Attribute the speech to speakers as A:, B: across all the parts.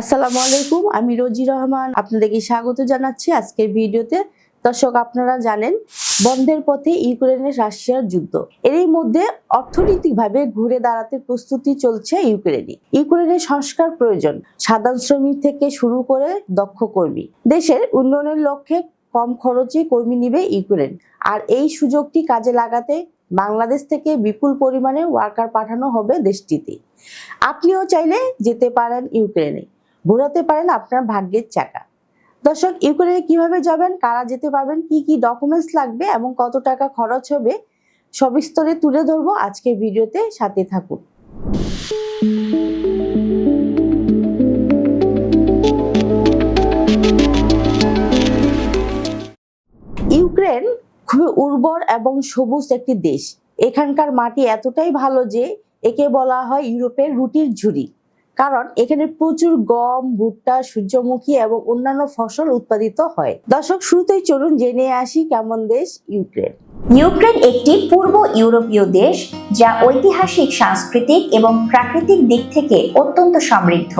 A: আসসালামু আলাইকুম, আমি রোজি রহমান। আপনাদেরকে স্বাগত জানাচ্ছি আজকের ভিডিওতে। দর্শক, আপনারা জানেন, বন্ধের পথে ইউক্রেনের রাশিয়ার যুদ্ধ। এরই মধ্যে অর্থনৈতিকভাবে ঘুরে দাঁড়াতে প্রস্তুতি চলছে ইউক্রেনে ইউক্রেনের সংস্কার প্রয়োজন, সাধারণ শ্রমিক থেকে শুরু করে দক্ষ কর্মী। দেশের উন্নয়নের লক্ষ্যে কম খরচে কর্মী নিবে ইউক্রেন। আর এই সুযোগটি কাজে লাগাতে বাংলাদেশ থেকে বিপুল পরিমাণে ওয়ার্কার পাঠানো হবে দেশটিতে। আপনিও চাইলে যেতে পারেন ইউক্রেনে। ঘোরাতে পারেন আপনার ভাগ্যের চাকা। দর্শক, ইউক্রেনে কীভাবে যাবেন, কারা যেতে পারবেন, কি কি ডকুমেন্টস লাগবে এবং কত টাকা খরচ হবে সবিস্তরে তুলে ধরবো আজকের ভিডিওতে। সাথে থাকুন। ইউক্রেন খুবই উর্বর এবং সবুজ একটি দেশ। এখানকার মাটি এতটাই ভালো যে, একে বলা হয় ইউরোপের রুটির ঝুড়ি। কারণ এখানে প্রচুর গম, ভুট্টা, সূর্যমুখী এবং অন্যান্য ফসল উৎপাদিত হয়। দর্শক, শুরুতেই চলুন জেনে আসি কেমন দেশ ইউক্রেন।
B: ইউক্রেন একটি পূর্ব ইউরোপীয় দেশ যা ঐতিহাসিক, সাংস্কৃতিক এবং প্রাকৃতিক দিক থেকে অত্যন্ত সমৃদ্ধ।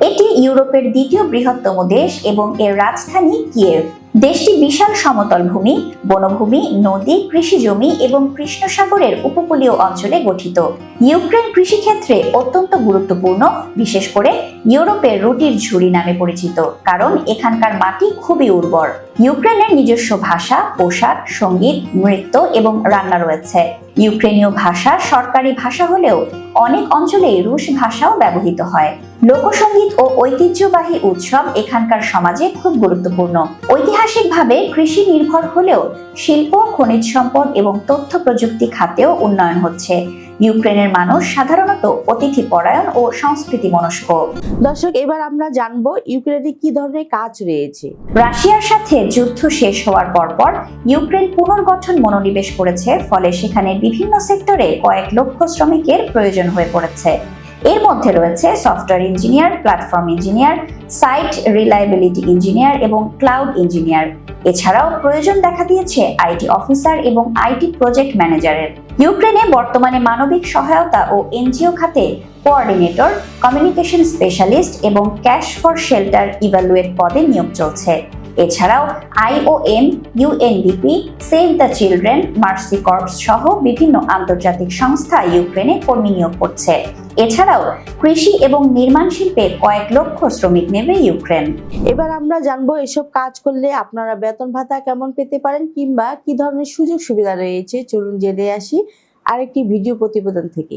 B: এটি ইউরোপের দ্বিতীয় বৃহত্তম দেশ এবং এর রাজধানী কিয়েভ। দেশটি বিশাল সমতল ভূমি, বনভূমি, নদী, কৃষি জমি এবং কৃষ্ণ সাগরের উপকূলীয় অঞ্চলে গঠিত। ইউক্রেন কৃষিক্ষেত্রে অত্যন্ত গুরুত্বপূর্ণ, বিশেষ করে ইউরোপের রুটির ঝুড়ি নামে পরিচিত, কারণ এখানকার মাটি খুবই উর্বর। ইউক্রেনের নিজস্ব ভাষা, পোশাক, সংগীত, নৃত্য এবং রান্না রয়েছে। ইউক্রেনীয় ভাষা সরকারি ভাষা হলেও অনেক অঞ্চলে রুশ ভাষাও ব্যবহৃত হয়। লোকসঙ্গীত ও ঐতিহ্যবাহী উৎসব এখানকার সমাজে খুব গুরুত্বপূর্ণ। ঐতিহাসিকভাবে কৃষি নির্ভর হলেও শিল্প, খনিজ সম্পদ এবং তথ্য প্রযুক্তি খাতেও উন্নয়ন হচ্ছে। ইউক্রেনের মানুষ সাধারণত অতিথি পরায়ণ ও সংস্কৃতি মনস্ক।
A: দর্শক এবার আমরা জানব ইউক্রেনে কি ধরনের কাজ রয়েছে।
B: রাশিয়ার সাথে যুদ্ধ শেষ হওয়ার পরপর ইউক্রেন পুনর্গঠন মনোনিবেশ করেছে ফলে সেখানে বিভিন্ন সেক্টরে কয়েক লক্ষ শ্রমিকের প্রয়োজন হয়ে পড়েছে। এর মধ্যে রয়েছে software engineer platform engineer site reliability engineer এবং ক্লাউড ইঞ্জিনিয়ার এছাড়াও প্রয়োজন দেখা দিয়েছে আইটি অফিসার এবং আইটি প্রজেক্ট ম্যানেজারের ইউক্রেনে বর্তমানে মানবিক সহায়তা ও এনজিও খাতে কোঅর্ডিনেটর কমিউনিকেশন স্পেশালিস্ট এবং ক্যাশ ফর শেল্টার ইভ্যালুয়েট পদে নিয়োগ চলছে। এছাড়াও IOM UNDP save the children mercy corps সহ বিভিন্ন আন্তর্জাতিক সংস্থা ইউক্রেনে কর্মী নিয়োগ করছে। এছাড়াও কৃষি এবং নির্মাণ শিল্পে কয়েক লক্ষ শ্রমিক নেবে ইউক্রেন।
A: এবার আমরা জানব এসব কাজ করলে আপনারা বেতন ভাতা কেমন পেতে পারেন কিংবা কি ধরনের সুযোগ সুবিধা রয়েছে? চলুন জেনে আসি আরেকটি ভিডিও প্রতিবেদন থেকে।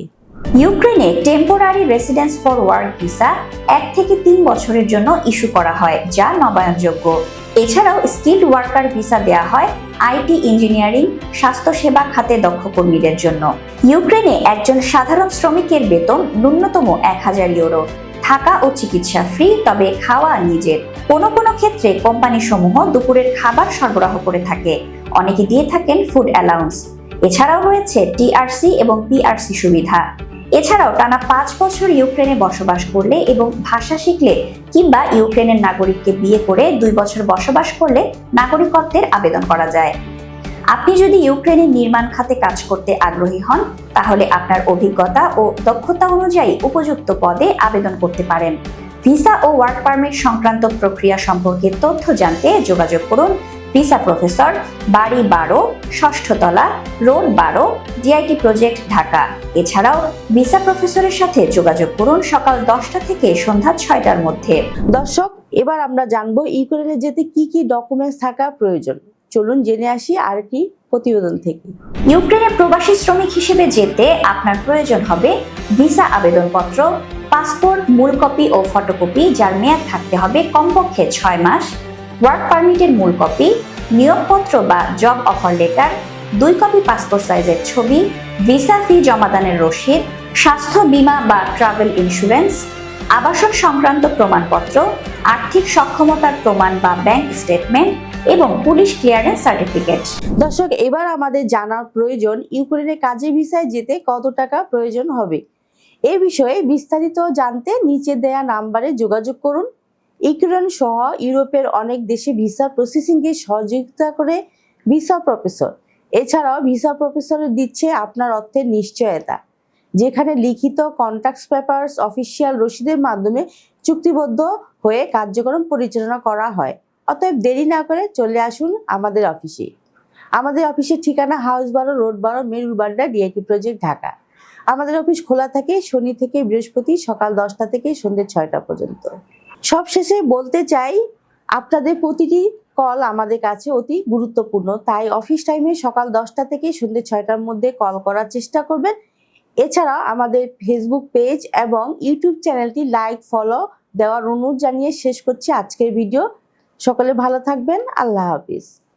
B: ইউক্রেনে temporary residence for work visa এক থেকে তিন বছরের জন্য ইস্যু করা হয় যা নবায়নযোগ্য। এছাড়াও স্কিল্ড ওয়ার্কার ভিসা দেওয়া হয় আইটি ইঞ্জিনিয়ারিং স্বাস্থ্যসেবা খাতে দক্ষ কর্মীদের জন্য। ইউক্রেনে একজন সাধারণ শ্রমিকের বেতন ন্যূনতম এক হাজার ইউরো। থাকা ও চিকিৎসা ফ্রি তবে খাওয়া নিজের। কোনো কোনো ক্ষেত্রে কোম্পানি সমূহ দুপুরের খাবার সরবরাহ করে থাকে। অনেকে দিয়ে থাকেন ফুড অ্যালাউন্স এছাড়াও রয়েছে টিআরসি এবং পিআরসি সুবিধা। এছাড়াও টানা পাঁচ বছর ইউক্রেনে বসবাস করলে এবং ভাষা শিখলে কিংবা ইউক্রেনের নাগরিককে বিয়ে করে দুই বছর বসবাস করলে নাগরিকত্বের আবেদন করা যায়। আপনি যদি ইউক্রেনের নির্মাণ খাতে কাজ করতে আগ্রহী হন, তাহলে আপনার অভিজ্ঞতা ও দক্ষতা অনুযায়ী উপযুক্ত পদে আবেদন করতে পারেন। ভিসা ও ওয়ার্ক পারমিট সংক্রান্ত প্রক্রিয়া সম্পর্কে তথ্য জানতে যোগাযোগ করুন ভিসা প্রফেসর বাড়ি বারো ষষ্ঠতলা রোড বারো ডিআইটি প্রজেক্ট ঢাকা। এছাড়াও ভিসা প্রফেসরের সাথে যোগাযোগ করুন সকাল দশটা থেকে সন্ধ্যা ছয়টার মধ্যে।
A: দর্শক এবার আমরা জানব ইউক্রেনে যেতে কি কি ডকুমেন্টস থাকা প্রয়োজন। চলুন জেনে আসি আর কি প্রতিবেদন থেকে।
B: ইউক্রেনে প্রবাসী শ্রমিক হিসেবে যেতে আপনার প্রয়োজন হবে ভিসা আবেদনপত্র পাসপোর্ট মূল কপি ও ফটোকপি যার মেয়াদ থাকতে হবে কমপক্ষে ছয় মাস। ওয়ার্ক পারমিটের মূল কপি নিয়োগপত্র বা জব অফার লেটার দুই কপি পাসপোর্ট সাইজের ছবি ভিসা ফি জমাদানের রসিদ, স্বাস্থ্য বীমা বা ট্রাভেল ইন্স্যুরেন্স আবাসন সংক্রান্ত প্রমাণপত্র, আর্থিক সক্ষমতার প্রমাণ বা ব্যাংক স্টেটমেন্ট এবং পুলিশ ক্লিয়ারেন্স সার্টিফিকেট
A: দর্শক, এবার আমাদের জানার প্রয়োজন, ইউক্রেনে কাজে ভিসায় যেতে কত টাকা প্রয়োজন হবে? এ বিষয়ে বিস্তারিত জানতে নিচে দেয়া নাম্বারে যোগাযোগ করুন। ইউক্রেন সহ ইউরোপের অনেক দেশে ভিসা প্রসেসিংকে সহযোগিতা করে ভিসা প্রফেসর। এছাড়াও ভিসা প্রফেসরে দিচ্ছে আপনার অর্থের নিশ্চয়তা, যেখানে লিখিত কন্ট্যাক্ট পেপারস অফিসিয়াল রসিদের মাধ্যমে চুক্তিবদ্ধ হয়ে কার্যক্রম পরিচালনা করা হয়। অতএব দেরি না করে চলে আসুন আমাদের অফিসে। আমাদের অফিসের ঠিকানা হাউস বারো, রোড বারো মেরুল বাড্ডা ডিআইটি প্রজেক্ট ঢাকা। আমাদের অফিস খোলা থাকে শনি থেকে বৃহস্পতি সকাল দশটা থেকে সন্ধ্যে ছয়টা পর্যন্ত। সবশেষে বলতে চাই, আপনাদের প্রতিটি কল আমাদের কাছে অতি গুরুত্বপূর্ণ। তাই অফিস টাইমে সকাল দশটা থেকে সন্ধ্যে ছয়টার মধ্যে কল করার চেষ্টা করবেন। এছাড়া আমাদের ফেসবুক পেজ এবং ইউটিউব চ্যানেলটি লাইক ফলো দেওয়ার অনুরোধ জানিয়ে শেষ করছি আজকের ভিডিও সকলে ভালো থাকবেন। আল্লাহ হাফিজ।